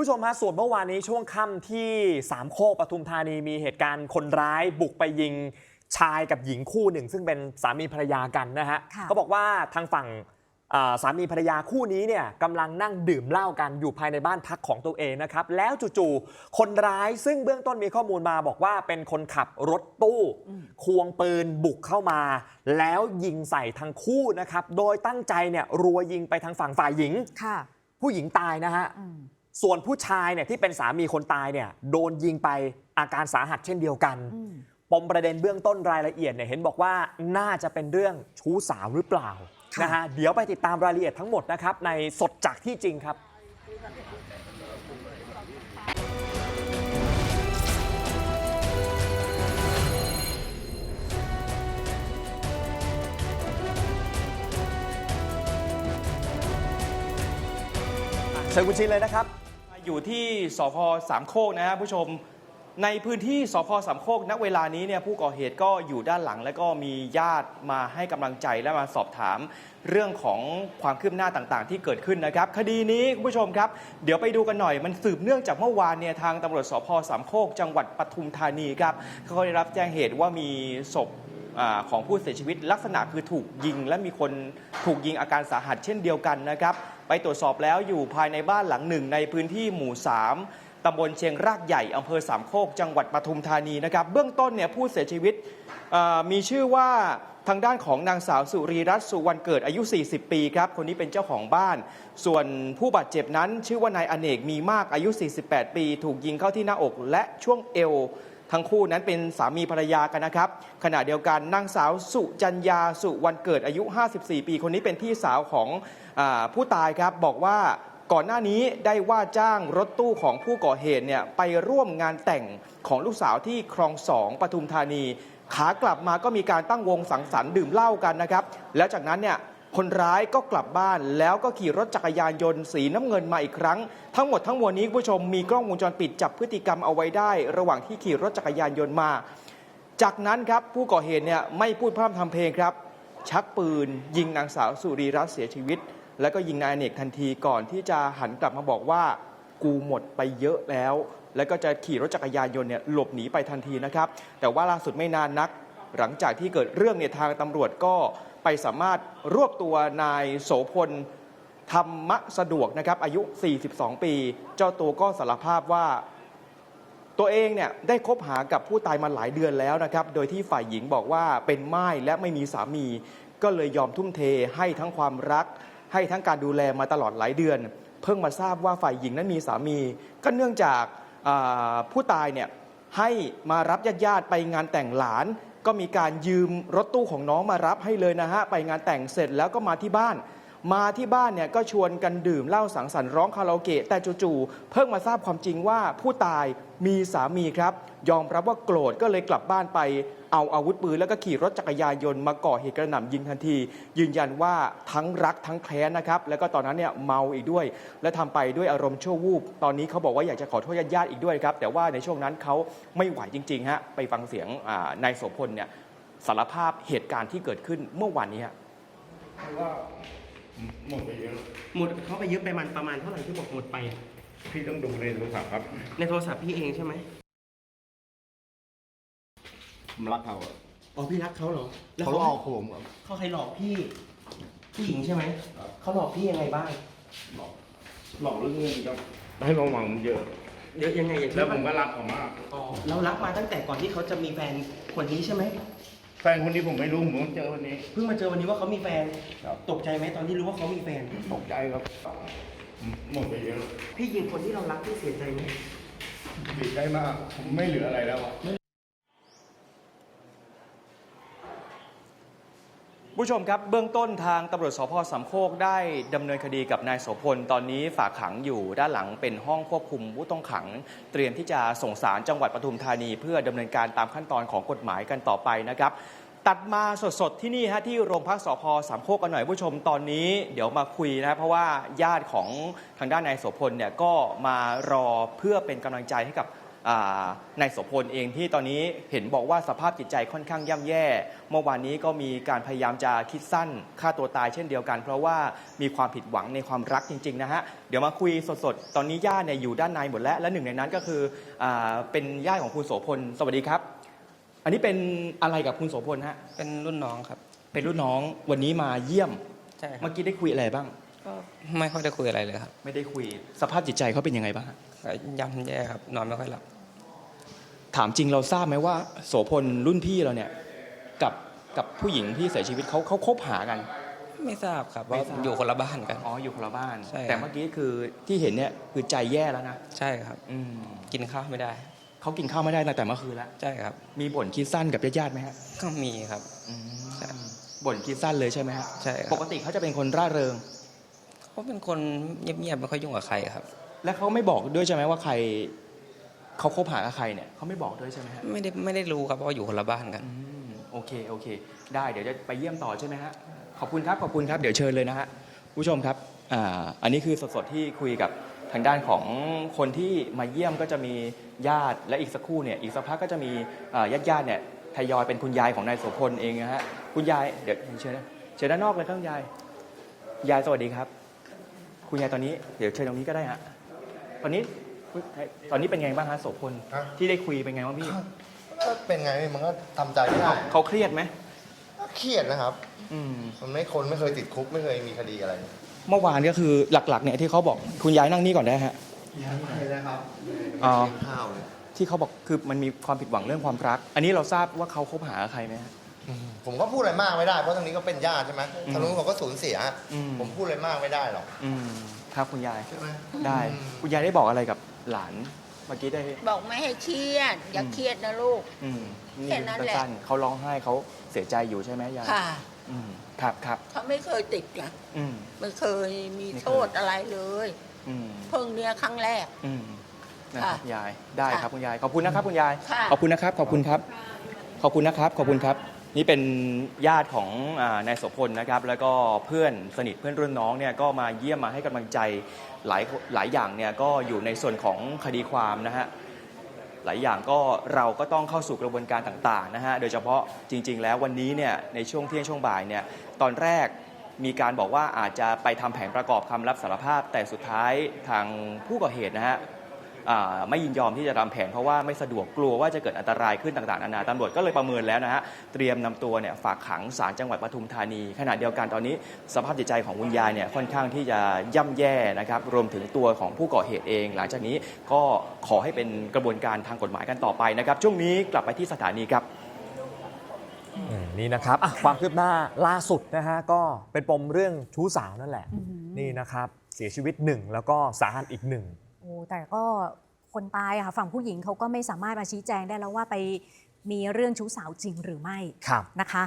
ผู้ชมฮะส่วนเมื่อวานนี้ช่วงค่ำที่สามโคกปทุมธานีมีเหตุการณ์คนร้ายบุกไปยิงชายกับหญิงคู่หนึ่ง ซึ่งเป็นสามีภรรยากันนะฮะค่ะเขาบอกว่าทางฝั่งอ่าสามีภรรยาคู่นี้เนี่ยกำลังนั่งดื่มเหล้ากันอยู่ภายในบ้านพักของตัวเองนะครับ แล้วจู่ๆคนร้ายซึ่งเบื้องต้นมีข้อมูลมาบอกว่าเป็นคนขับรถตู้ควงปืนบุกเข้ามา แล้วยิงใส่ทั้งคู่นะครับ โดยตั้งใจเนี่ยรัวยิงไปทางฝั่งฝ่ายหญิงค่ะผู้หญิงตายนะฮะอืม ส่วนผู้ชายเนี่ยที่เป็นสามีคนตายเนี่ยโดนยิงไปอาการสาหัสเช่นเดียวกันอืมปมประเด็นเบื้องต้นรายละเอียดเนี่ยเห็นบอกว่าน่าจะเป็นเรื่องชู้สาวหรือเปล่าค่ะนะฮะเดี๋ยวไปติดตามรายละเอียดทั้งหมดนะครับในสดจากที่จริงครับเชิญคุณชินเลยนะครับ อยู่ที่สพสามโคกนะครับผู้ชม ในพื้นที่สพสามโคกณเวลานี้เนี่ยผู้ก่อเหตุก็อยู่ด้านหลัง แล้วก็มีญาติมาให้กำลังใจและมาสอบถามเรื่องของความคืบหน้าต่างๆ ที่เกิดขึ้นนะครับ คดีนี้คุณผู้ชมครับ เดี๋ยวไปดูกันหน่อยมันสืบเนื่องจากเมื่อวานเนี่ยทางตำรวจสพสามโคก จังหวัดปทุมธานีครับเขาได้รับแจ้งเหตุว่ามีศพ ของผู้เสียชีวิต ลักษณะคือถูกยิง และมีคนถูกยิงอาการสาหัสเช่นเดียวกันนะครับ ไปตรวจสอบแล้วอยู่ภายในบ้านหลังหนึ่ง ในพื้นที่หมู่ 3ตำบลเชียงรากใหญ่อำเภอสามโคก จังหวัดปทุมธานีนะครับ เบื้องต้นเนี่ยผู้เสียชีวิตมีชื่อว่าทางด้านของนางสาวสุรีรัตน์สุวรรณเกิดอายุ 40 ปีครับ คนนี้เป็นเจ้าของบ้าน ส่วนผู้บาดเจ็บนั้น ชื่อว่านายอเนกมีมากอายุ 48 ปี ถูกยิงเข้าที่หน้าอกและช่วงเอว ทั้งคู่นั้นเป็นสามีภรรยากันนะครับ ขณะเดียวกันนางสาวสุจัญญาสุวันเกิดอายุ 54 ปีคนนี้เป็นพี่สาวของอผู้ตายครับบอกว่าก่อนหน้านี้ได้ว่าจ้างรถตู้ของผู้ก่อเหตุเนี่ยไปร่วมงานแต่งของลูกสาวที่คลองสองปทุมธานี ขากลับมาก็มีการตั้งวงสังสรรค์ดื่มเหล้ากันนะครับ แล้วจากนั้นเนี่ย คนร้ายก็กลับบ้านแล้วก็ขี่รถจักรยานยนต์สีน้ำเงินมาอีกครั้ง ทั้งหมดทั้งมวลนี้คุณผู้ชมมีกล้องวงจรปิดจับพฤติกรรมเอาไว้ได้ ระหว่างที่ขี่รถจักรยานยนต์มา จากนั้นครับผู้ก่อเหตุเนี่ยไม่พูดพร่ำทำเพลงครับ ชักปืน ยิงนางสาวสุรีรัตน์เสียชีวิต แล้วก็ยิงนายเนกทันทีก่อนที่จะหันกลับมาบอกว่ากูหมดไปเยอะแล้ว แล้วก็จะขี่รถจักรยานยนต์เนี่ยหลบหนีไปทันทีนะครับ แต่ว่าล่าสุดไม่นานนัก หลังจากที่เกิดเรื่องเนี่ยทางตำรวจก็ ไปสามารถรวบตัวนายโสพลธรรมสะดวกนะครับอายุ 42 ปี เจ้าตัวก็สารภาพว่า ตัวเองเนี่ยได้คบหากับผู้ตายมาหลายเดือนแล้วนะครับ โดยที่ฝ่ายหญิงบอกว่าเป็นม่ายและไม่มีสามี ก็เลยยอมทุ่มเทให้ทั้งความรัก ให้ทั้งการดูแลมาตลอดหลายเดือน เพิ่งมาทราบว่าฝ่ายหญิงนั้นมีสามี ก็เนื่องจากผู้ตายเนี่ยให้มารับญาติๆไปงานแต่งหลาน ก็มีการยืมรถตู้ของน้องมารับให้เลยนะฮะไปงานแต่งเสร็จแล้วก็มาที่บ้าน มาที่บ้านเนี่ยก็ชวนกันดื่มเหล้าสังสรรค์ร้องคาราโอเกะแต่จู่ๆเพิ่งมาทราบความจริงว่าผู้ตายมีสามีครับ ยอมรับว่าโกรธก็เลยกลับบ้านไปเอาอาวุธปืนแล้วก็ขี่รถจักรยานยนต์มาก่อเหตุกระหน่ำยิงทันที ยืนยันว่าทั้งรักทั้งแค้นนะครับ แล้วก็ตอนนั้นเนี่ยเมาอีกด้วย และทำไปด้วยอารมณ์ชั่ววูบ ตอนนี้เขาบอกว่าอยากจะขอโทษญาติๆอีกด้วยครับ แต่ว่าในช่วงนั้นเขาไม่ไหวจริงๆฮะไปฟังเสียงนายโสพลเนี่ยสารภาพเหตุการณ์ที่เกิดขึ้นเมื่อวานนี้ฮะว่า หมดไปเยอะหมดเขาไปเยอะไปมันประมาณเท่าไหร่ที่บอกหมดไปอะพี่ต้องดูในโทรศัพท์ครับ ในโทรศัพท์พี่เองใช่ไหมผมรักเขาอะอ๋อพี่รักเขาเหรอแล้วเขาหลอกผมครับ เขาใครหลอกพี่ ผู้หญิงใช่ไหมครับ เขาหลอกพี่ยังไงบ้าง หลอกหลอกเรื่องเงินครับให้มาหวังเยอะ เยอะยังไงอย่างแล้เช่วนผมก็รักเขามาก อ๋อเรารักมาตั้งแต่ก่อนที่เขาจะมีแฟนคนนี้ใช่ไหม แฟนคนนี้ผมไม่รู้ผมเพิ่งเจอวันนี้ เพิ่งมาเจอวันนี้ว่าเขามีแฟน ครับ ตกใจไหมตอนที่รู้ว่าเขามีแฟน ตกใจครับหมดไปเยอะพี่ยิงคนที่เรารักพี่เสียใจไหมดีใจมาก ผมไม่เหลืออะไรแล้วอะ ผู้ชมครับเบื้องต้นทางตำรวจสพสามโคกได้ดำเนินคดีกับนายโสพลตอนนี้ฝากขังอยู่ด้านหลังเป็นห้องควบคุมผู้ต้องขัง เตรียมที่จะส่งสารจังหวัดปทุมธานี เพื่อดำเนินการตามขั้นตอนของกฎหมายกันต่อไปนะครับ ตัดมาสดๆที่นี่ฮะที่โรงพักสพสามโคกกันหน่อยผู้ชมตอนนี้เดี๋ยวมาคุยนะเพราะว่าญาติของทางด้านนายโสพลเนี่ยก็มารอเพื่อเป็นกำลังใจให้กับ นายโสพลเองที่ตอนนี้เห็นบอกว่าสภาพจิตใจค่อนข้างย่ำแย่ เมื่อวานนี้ก็มีการพยายามจะคิดสั้นฆ่าตัวตายเช่นเดียวกัน เพราะว่ามีความผิดหวังในความรักจริง ๆ นะฮะ เดี๋ยวมาคุยสดๆ ตอนนี้ญาติเนี่ยอยู่ด้านในหมดแล้ว และหนึ่งในนั้นก็คืออาเป็นญาติของคุณโสพล สวัสดีครับ อันนี้เป็นอะไรกับคุณโสพลฮะ เป็นรุ่นน้องครับ เป็นรุ่นน้องวันนี้มาเยี่ยม ใช่ครัเมื่บอกี้ได้คุยอะไรบ้าง ก็ไม่ค่อยได้คุยอะไรเลยครับ ไม่ได้คุย สภาพจิตใจเขาเป็นยังไงบ้างฮะก็ย่ำแย่ครับ นอนไม่ค่อยหลับ ถามจริงเราทราบไหมว่า โสพลรุ่นพี่เราเนี่ยกับกับผู้หญิงที่เสียชีวิตเขาเขาคบหากัน ไม่ทราบครับไม่ว่าทราบ อยู่คนละบ้านกัน อ๋ออยู่คนละบ้าน ใช่ครับ แต่เมื่อกี้คือที่เห็นเนี่ยคือใจแย่แล้วนะใช่ครับ อืมกินข้าวไม่ได้ เขากินข้าวไม่ได้ตั้งแต่เมื่อคืนแล้วใช่ครับ มีบ่นคิดสั้นกับญาติๆไหมฮะก็มีครับ ใช่ บ่นคิดสั้นเลยใช่ไหมฮะใช่คปรับกติเขาจะเป็นคนร่าเริง เขาเป็นคนเงียบๆไม่ค่อยยุ่งกับใครครับ และเขาไม่บอกด้วยใช่ไหมว่าใคร เขาคบหากับใครเนี่ยเขาไม่บอกด้วยใช่ไหมฮะไม่ได้ไม่ได้รู้ครับเพราะว่าอยู่คนละบ้านกัน อืมโอเคโอเค ได้เดี๋ยวจะไปเยี่ยมต่อใช่ไหมฮะขอบคุณครับขอบคุณครับเดี๋ยวเชิญเลยนะฮะผู้ชมครับอ่าอันนี้คือสดๆที่คุยกับทางด้านของคนที่มาเยี่ยมก็จะมีญาติและอีกสักครู่เนี่ยอีกสักพักก็จะมีญาติญาติๆเนี่ยทยอยเป็นคุณยายของนายโสพลเองนะฮะคุณยายเดี๋ยวเชิญนะเชิญด้านนอกเลยครับคุณยายยายสวัสดีครับ คุณยายตอนนี้เดี๋ยวเชิญตรงนี้ก็ได้ฮะตอนนี้ ตอนนี้เป็นไงบ้างฮะโสพลฮะ ที่ได้คุยเป็นไงบ้างพี่ก็เป็นไงมันก็ทำใจไม่ได้เขาเครียดไหมก็เครียดนะครับ อืม มันไม่คนไม่เคยติดคุกไม่เคยมีคดีอะไรเมื่อวานก็คือหลักๆเนี่ยที่เขาบอกคุณยายนั่งนี่ก่อนได้ฮะไม่ได้ครับอ๋อ ข้าวเลยที่เขาบอกคือมันมีความผิดหวังเรื่องความรัก อันนี้เราทราบว่าเขาคบหาใครไหมฮะ ผมก็พูดอะไรมากไม่ได้เพราะทางนี้ก็เป็นญาติใช่ไหมอืมทางนู้นเขาก็สูญเสีย อืม ผมพูดอะไรมากไม่ได้หรอกอืมครับคุณยายใช่ไหมได้อืมคุณยายได้บอกอะไรกับ หลานเมื่อกี้ได้บอกไม่ให้เครียด อย่าอืมเครียดนะลูก อืมแค่นั้นแหละ สั้นๆเขาร้องไห้เขาเสียใจอยู่ใช่ไหมยายค่ะอืมครับครับเขาไม่เคยติดนะอืม ไม่เคยมีไม่เคยโทษอะไรเลย อืม เพิ่งเนี้ยครั้งแรก อืมนะครับค่ะยายได้ค่ะครับคุณยายขอบคุณนะครับคุณยายค่ะ ขอบคุณนะครับขอบคุณครับ ขอบคุณนะครับขอบคุณครับ นี่เป็นญาติของอนายโสพลนะครับ แล้วก็เพื่อนสนิทเพื่อนรุ่นน้องเนี่ยก็มาเยี่ยมมาให้กำลังใจหลายหลายอย่างเนี่ยก็อยู่ในส่วนของคดีความนะฮะหลายอย่างก็เราก็ต้องเข้าสู่กระบวนการต่างๆนะฮะโดยเฉพาะจริง ๆ แล้ววันนี้เนี่ยในช่วงเที่ยงช่วงบ่ายเนี่ยตอนแรกมีการบอกว่าอาจจะไปทำแผนประกอบคำรับสารภาพ แต่สุดท้ายทางผู้ก่อเหตุนะฮะ ไม่ยินยอมที่จะทำแผนเพราะว่าไม่สะดวกกลัวว่าจะเกิดอันตรายขึ้นต่างๆนานาตำรวจก็เลยประเมินแล้วนะฮะเตรียมนำตัวเนี่ยฝากขังศาลจังหวัดปทุมธานี ขณะเดียวกันตอนนี้สภาพจิตใจของคุณยายเนี่ยค่อนข้างที่จะย่ำแย่นะครับรวมถึงตัวของผู้ก่อเหตุเอง หลังจากนี้ก็ขอให้เป็นกระบวนการทางกฎหมายกันต่อไปนะครับ ช่วงนี้กลับไปที่สถานีครับอืมนี่นะครับอะความคืบหน้าล่าสุดนะฮะก็เป็นปมเรื่องชู้สาวนั่นแหละอืมนี่นะครับเสียชีวิตหนึ่งแล้วก็สาหัสอีกหนึ่งโอ้ แต่ก็คนตายอะค่ะฝั่งผู้หญิงเขาก็ไม่สามารถมาชี้แจงได้แล้วว่าไปมีเรื่องชู้สาวจริงหรือไม่ครับนะคะ